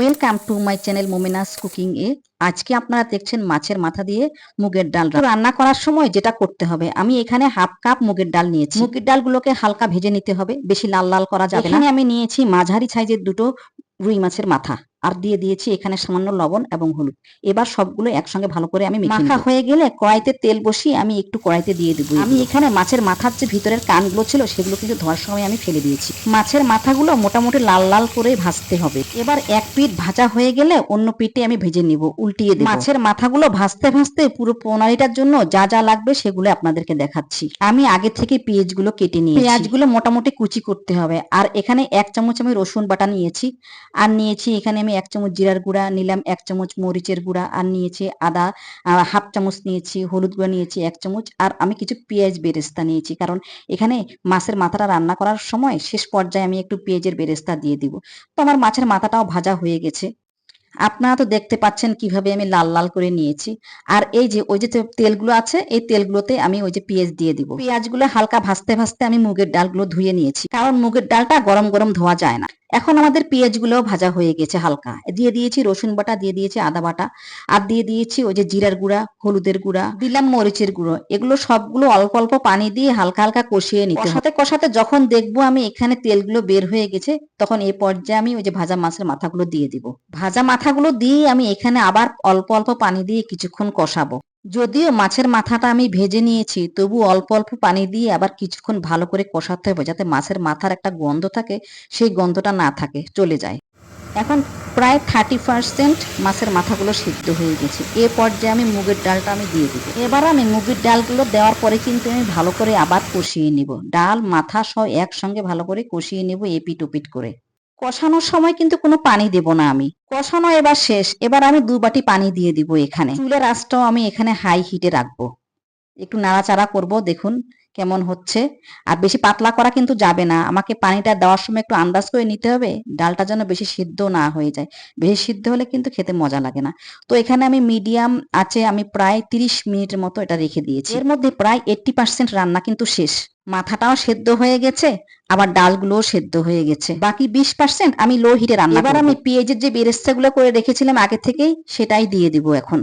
Welcome to my channel Momina's cooking এ। আজকে আপনারা দেখছেন মাছের মাথা দিয়ে মুগের ডাল রান্না করার সময় যেটা করতে হবে আমি এখানে হাফ কাপ মুগের ডাল নিয়েছি। মুগের ডালগুলোকে হালকা ভেজে নিতে হবে বেশি লাল লাল করা যাবে না। এখানে আমি নিয়েছি মাঝারি সাইজের দুটো রুই মাছের মাথা। আর দিয়ে দিয়েছি এখানে সামান্য লবণ এবং হলুদ। এবার সবগুলো একসঙ্গে ভালো করে আমি মেখে হয়ে গেলে কড়াইতে তেল বসিয়ে আমি একটু কড়াইতে দিয়ে দেবো। আমি এখানে মাছের মাথার যে ভিতরের কানগুলো ছিল সেগুলো কিন্তু ধোয়ার সময় আমি ফেলে দিয়েছি। মাছের মাথাগুলো মোটামুটি লাল লাল করে ভাজতে হবে। এবার এক পিঠ ভাজা হয়ে গেলে অন্য পিঠে আমি ভেজে নিব উল্টিয়ে দেব। মাছের মাথাগুলো ভাজতে ভাজতে পুরো প্রণালীটার জন্য যা যা লাগবে সেগুলো আপনাদেরকে দেখাচ্ছি। আমি আগে থেকে পেঁয়াজগুলো কেটে নিয়ে পেঁয়াজগুলো মোটামুটি কুচি করতে হবে। আর এখানে এক চামচ আমি রসুন বাটা নিয়েছি। আর নিয়েছি এখানে আমি এক চামচ জিরার গুঁড়া, নিলাম এক চামচ মরিচের গুঁড়া, আর নিয়েছি আদা হাফ চামচ নিয়েছি হলুদ গুঁড়া নিয়েছি এক চামচ, আর আমি কিছু পেঁয়াজ বেরেস্তা নিয়েছি। কারণ এখানে মাছের মাথাটা রান্না করার সময় শেষ পর্যায়ে আমি একটু পেঁয়াজের বেরেস্তা দিয়ে দিব। তো আমার মাছের মাথাটাও ভাজা হয়ে গেছে। আপনারা তো দেখতে পাচ্ছেন কীভাবে আমি লাল লাল করে নিয়েছি। আর এই যে, ওই যে তেলগুলো আছে, এই তেলগুলোতে আমি ওই যে পেঁয়াজ দিয়ে দিব। পেঁয়াজগুলো হালকা ভাজতে ভাজতে আমি মুগের ডালগুলো ধুয়ে নিয়েছি। কারণ মুগের ডালটা গরম গরম ধোয়া যায় না। এখন আমাদের পেঁয়াজগুলো ভাজা হয়ে গেছে হালকা। দিয়ে দিয়েছি রসুন বাটা, দিয়ে দিয়েছি আদা বাটা, আর দিয়ে দিয়েছি ওই যে জিরার গুঁড়া, হলুদের গুঁড়া, দিলাম মরিচের গুঁড়ো। এগুলো সবগুলো অল্প অল্প পানি দিয়ে হালকা হালকা কষিয়ে নিতে। কষাতে কষাতে যখন দেখব আমি এখানে তেলগুলো বের হয়ে গেছে, তখন এই পর্যায়ে আমি ওই যে ভাজা মাছের মাথাগুলো দিয়ে দিব। ভাজা মাথাগুলো দিয়ে আমি এখানে আবার অল্প অল্প পানি দিয়ে কিছুক্ষণ কষাবো। যদিও মাছের মাথাটা আমি ভেজে নিয়েছি, তবু অল্প অল্প পানি দিয়ে আবার কিছুক্ষণ ভালো করে কষাতে হবে যাতে মাছের মাথার একটা গন্ধ থাকে, সেই গন্ধটা না থাকে, চলে যায়। এখন প্রায় থার্টি পার্সেন্ট মাছের মাথাগুলো সিদ্ধ হয়ে গেছে। এ পর্যায়ে আমি মুগের ডালটা আমি দিয়ে দিব। এবার আমি মুগের ডালগুলো দেওয়ার পরে কিন্তু আমি ভালো করে আবার কষিয়ে নিব। ডাল, মাথা সহ একসঙ্গে ভালো করে কষিয়ে নেব এপিট ওপিট করে। কষানোর সময় কিন্তু কোনো পানি দেব না আমি। কষানো এবার শেষ, এবার আমি দু বাটি পানি দিয়ে দিব এখানে। চুলের আঁচটাও আমি এখানে হাই হিটে রাখব। একটু নাড়াচাড়া করব, দেখুন কেমন হচ্ছে। আর বেশি পাতলা করা কিন্তু যাবে না। আমাকে পানিটা দেওয়ার সময় একটু আন্দাজ করে নিতে হবে, ডালটা যেন বেশি সিদ্ধ না হয়ে যায়। বেশি সিদ্ধ হলে কিন্তু খেতে মজা লাগে না। তো এখানে আমি মিডিয়াম আছে, আমি প্রায় তিরিশ মিনিটের মতো এটা রেখে দিয়েছি। এর মধ্যে প্রায় এইটটি পার্সেন্ট রান্না কিন্তু শেষ। মাথাটাও সেদ্ধ হয়ে গেছে আবার ডালগুলোও সেদ্ধ হয়ে গেছে। বাকি বিশ পার্সেন্ট আমি লো হিটে রান্না এবার আমি পেঁয়াজের যে বেরেস্তাগুলো করে রেখেছিলাম আগে থেকেই সেটাই দিয়ে দিব এখন।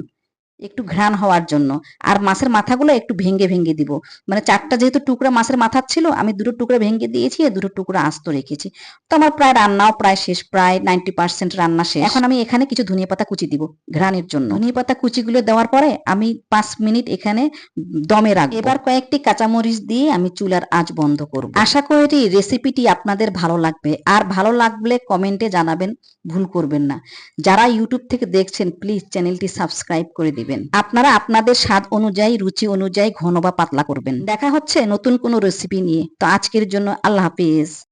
একটু ঘ্রাণ হওয়ার জন্য। আর মাছের মাথাগুলো একটু ভেঙে ভেঙে দিব। মানে চারটা যেহেতু টুকরা মাছের মাথা ছিল, আমি দুটো টুকরা ভেঙে দিয়েছি আর দুটো টুকরা আস্ত রেখেছি। তো আমার প্রায় রান্নাও প্রায় শেষ, প্রায় নাইনটি পার্সেন্ট রান্না শেষ। এখন আমি এখানে কিছু ধনিয়া পাতা কুচি দিব ঘ্রাণের জন্য। ধনিয়া পাতা কুচিগুলো দেওয়ার পরে আমি পাঁচ মিনিট এখানে দমে রাখব। এবার কয়েকটি কাঁচামরিচ দিয়ে আমি চুলার আঁচ বন্ধ করব। আশা করি রেসিপিটি আপনাদের ভালো লাগবে। আর ভালো লাগলে কমেন্টে জানাবেন, ভুল করবেন না। যারা ইউটিউব থেকে দেখছেন, প্লিজ চ্যানেলটি সাবস্ক্রাইব করে দিবেন আপনারা আপনাদের স্বাদ অনুযায়ী, রুচি অনুযায়ী ঘন বা পাতলা করবেন। দেখা হচ্ছে নতুন কোনো রেসিপি নিয়ে। তো আজকের জন্য আল্লাহ হাফিজ।